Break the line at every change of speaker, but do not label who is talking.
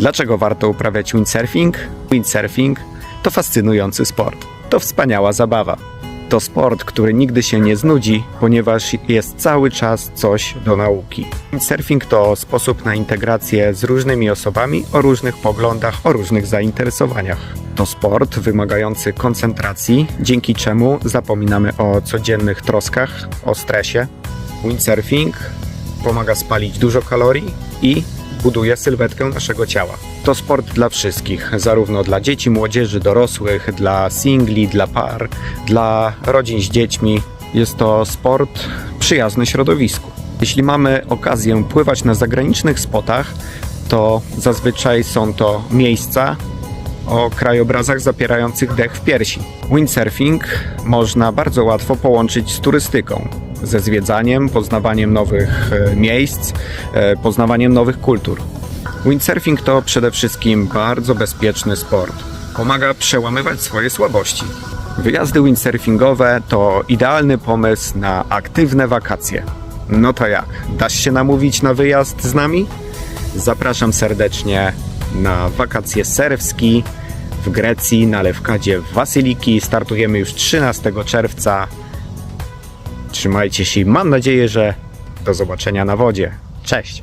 Dlaczego warto uprawiać windsurfing? Windsurfing to fascynujący sport. To wspaniała zabawa. To sport, który nigdy się nie znudzi, ponieważ jest cały czas coś do nauki. Windsurfing to sposób na integrację z różnymi osobami o różnych poglądach, o różnych zainteresowaniach. To sport wymagający koncentracji, dzięki czemu zapominamy o codziennych troskach, o stresie. Windsurfing pomaga spalić dużo kalorii i buduje sylwetkę naszego ciała. To sport dla wszystkich, zarówno dla dzieci, młodzieży, dorosłych, dla singli, dla par, dla rodzin z dziećmi. Jest to sport przyjazny środowisku. Jeśli mamy okazję pływać na zagranicznych spotach, to zazwyczaj są to miejsca o krajobrazach zapierających dech w piersi. Windsurfing można bardzo łatwo połączyć z turystyką, ze zwiedzaniem, poznawaniem nowych e, miejsc, e, poznawaniem nowych kultur. Windsurfing to przede wszystkim bardzo bezpieczny sport. Pomaga przełamywać swoje słabości. Wyjazdy windsurfingowe to idealny pomysł na aktywne wakacje. No to jak? Dasz się namówić na wyjazd z nami? Zapraszam serdecznie na wakacje serwski w Grecji, na Lewkadzie w Wasyliki. Startujemy już 13 czerwca. Trzymajcie się i mam nadzieję, że do zobaczenia na wodzie. Cześć!